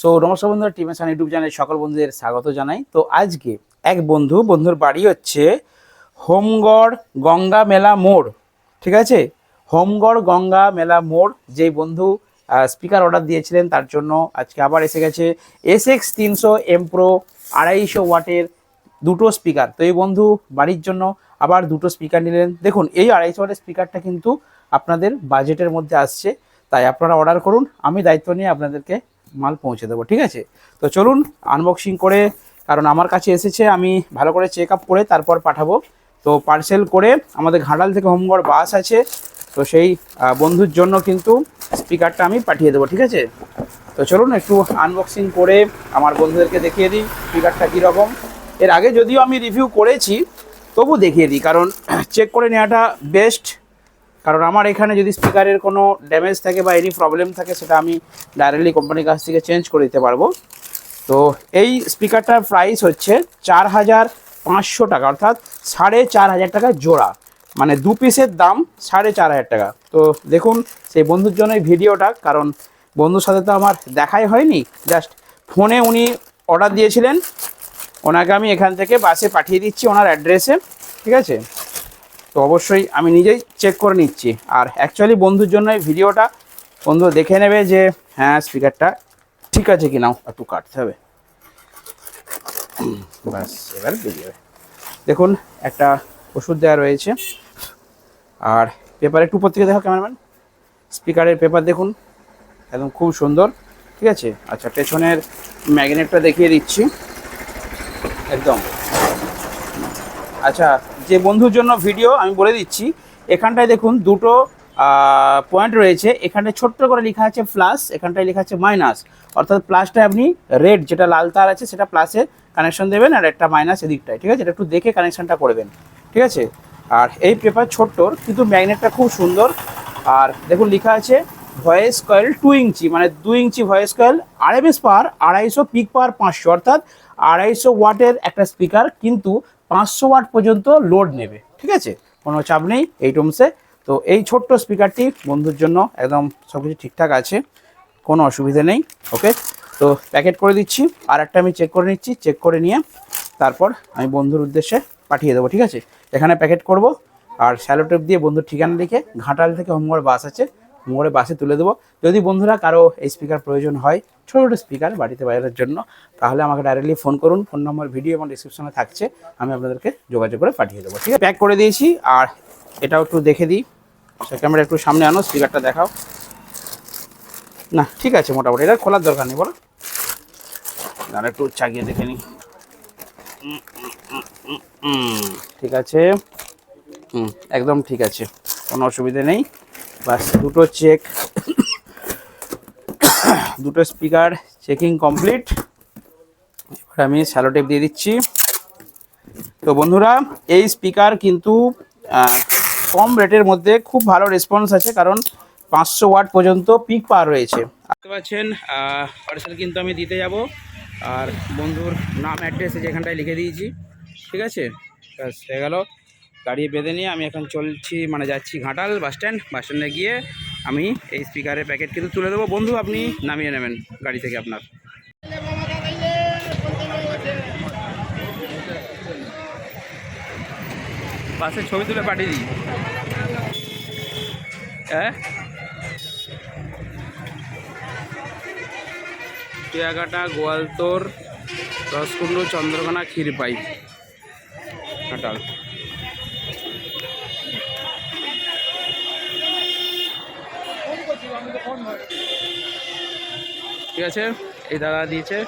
So নমস্কার বন্ধুরা team Ehsan YouTube চ্যানেলে সকল বন্ধুদের স্বাগত জানাই। তো আজকে এক বন্ধু, বন্ধুর বাড়ি হচ্ছে হোমগড় গঙ্গা মেলা মোড়, ঠিক আছে? হোমগড় গঙ্গা মেলা মোড়, যেই বন্ধু স্পিকার অর্ডার দিয়েছিলেন, তার জন্য আজকে আবার এসে গেছে এস এক্স তিনশো এম প্রো আড়াইশো ওয়াটের দুটো স্পিকার তো এই বন্ধু বাড়ির জন্য আবার দুটো স্পিকার নিলেন। দেখুন, এই আড়াইশো ওয়াটের স্পিকারটা কিন্তু আপনাদের বাজেটের মধ্যে আসছে, তাই আপনারা অর্ডার করুন। আমি দায়িত্ব নিয়ে আপনাদেরকে মাল পৌঁছে দেবো, ঠিক আছে? তো চলুন আনবক্সিং করে, কারণ আমার কাছে এসেছে, আমি ভালো করে চেক আপ করে তারপর পাঠাবো। তো পার্সেল করে আমাদের ঘাটাল থেকে হোমগড় বাস আছে, তো সেই বন্ধুর জন্য কিন্তু স্পিকারটা আমি পাঠিয়ে দেবো, ঠিক আছে? তো চলুন একটু আনবক্সিং করে আমার বন্ধুদেরকে দেখিয়ে দিই স্পিকারটা কীরকম। এর আগে যদিও আমি রিভিউ করেছি, তবু দেখিয়ে দিই, কারণ চেক করে নেওয়াটা বেস্ট কারণ আমার এখানে যদি স্পিকারের কোনো ড্যামেজ থাকে বা এনি প্রবলেম থাকে, সেটা আমি ডাইরেক্টলি কোম্পানির কাছ থেকে চেঞ্জ করে দিতে পারব। তো এই স্পিকারটার প্রাইস হচ্ছে চার হাজার পাঁচশো টাকা, অর্থাৎ সাড়ে চার হাজার টাকা জোড়া। মানে দু পিসের দাম সাড়ে চার হাজার টাকা। তো দেখুন, সেই বন্ধুর জন্য এই ভিডিওটা, কারণ বন্ধুর সাথে তো আমার দেখাই হয়নি। জাস্ট ফোনে উনি অর্ডার দিয়েছিলেন। ওনাকে আমি এখান থেকে বাসে পাঠিয়ে দিচ্ছি ওনার অ্যাড্রেসে ঠিক আছে? তো অবশ্যই আমি নিজেই চেক করে নিচ্ছি। আর অ্যাকচুয়ালি বন্ধুর জন্য ভিডিওটা বন্ধু দেখে নেবে যে হ্যাঁ স্পিকারটা ঠিক আছে কি নাও একটু কাটতে হবে। দেখুন, একটা ওষুধ দেওয়া রয়েছে। আর পেপার একটু উপর থেকে দেখো ক্যামেরাম্যান। স্পিকারের পেপার দেখুন, একদম খুব সুন্দর, ঠিক আছে? আচ্ছা পেছনের ম্যাগনেটটা দেখিয়ে দিচ্ছি। একদম। আচ্ছা যে বন্ধুর জন্য ভিডিও আমি বলে দিচ্ছি, এখানটায় দেখুন দুটো পয়েন্ট রয়েছে। এখানে ছোট্ট করে লেখা আছে প্লাস এখানটায় লেখা আছে মাইনাস অর্থাৎ প্লাসটায় আপনি রেড যেটা লাল তার আছে, সেটা প্লাসে কানেকশন দেবেন আর একটা মাইনাস এদিকটায়, ঠিক আছে? এটা একটু দেখে কানেকশনটা করবেন ঠিক আছে? আর এই পেপার ছোট্টর, কিন্তু ম্যাগনেটটা খুব সুন্দর। আর দেখুন লেখা আছে ভয়েস কয়েল টু ইঞ্চি মানে দু inch voice coil RMS power আড়াইশো পিক পাওয়ার পাঁচশো, অর্থাৎ আড়াইশো ওয়াটের একটা স্পিকার কিন্তু পাঁচশো ওয়াট পর্যন্ত লোড নেবে, ঠিক আছে? কোনো চাপ নেই এই টমসে তো এই ছোট্ট স্পিকারটি বন্ধুর জন্য একদম সব কিছু ঠিকঠাক আছে, কোনো অসুবিধা নেই ওকে তো প্যাকেট করে দিচ্ছি আর একটা আমি চেক করে নিচ্ছি চেক করে নিয়ে তারপর আমি বন্ধুর উদ্দেশ্যে পাঠিয়ে দেবো, ঠিক আছে? এখানে প্যাকেট করব, আর স্যালোটেপ দিয়ে বন্ধুর ঠিকানা লিখে ঘাটাল থেকে হোমগড় বাস আছে হোমগড়ে বাসে তুলে দেবো। যদি বন্ধুরা কারও এই স্পিকার প্রয়োজন হয়, ছোটো ছোটো স্পিকার বাড়িতে বাজানোর জন্য, তাহলে আমাকে ডাইরেক্টলি ফোন করুন। ফোন নম্বর ভিডিও এবং ডিসক্রিপশনে থাকছে। আমি আপনাদেরকে যোগাযোগ করে পাঠিয়ে দেবো। ঠিক আছে? প্যাক করে দিয়েছি। আর এটাও একটু দেখে দিই। ক্যামেরা একটু সামনে আনো স্পিকারটা দেখাও। না, ঠিক আছে মোটামুটি। এটা খোলার দরকার নেই, বলো। আর একটু চাগিয়ে দেখে নিই। ঠিক আছে। হুম, একদম ঠিক আছে। কোনো অসুবিধে নেই। বাস, দুটো চেক দুটো স্পিকার চেকিং কমপ্লিট এবার আমি স্যালোটেপ দিয়ে দিচ্ছি। তো বন্ধুরা, এই স্পিকার কিন্তু কম রেটের মধ্যে খুব ভালো রেসপন্স আছে, কারণ পাঁচশো ওয়াট পর্যন্ত পিক পাওয়ার রয়েছে। দেখতে পাচ্ছেন পার্সেল কিন্তু আমি দিতে যাব। আর বন্ধুর নাম অ্যাড্রেস যেখানটায় লিখে দিয়েছি। ঠিক আছে? ব্যাস, হয়ে গেল। গাড়ি বেঁধে নিয়ে আমি এখন চলছি মানে যাচ্ছি ঘাটাল বাস স্ট্যান্ড। বাস স্ট্যান্ডে গিয়ে আমি এই স্পিকারের প্যাকেট কিন্তু তুলে দেবো। বন্ধু, আপনি নামিয়ে নেবেন গাড়ি থেকে আপনার। বাসের ছবি তুলে পাঠিয়ে দিই। হ্যাঁ? টিয়াকাটা গোয়ালতোর রসকুন্ডু চন্দ্রকোনা, ক্ষীরপাই, ঘাটাল। ঠিক আছে? এই দাদা দিয়েছে।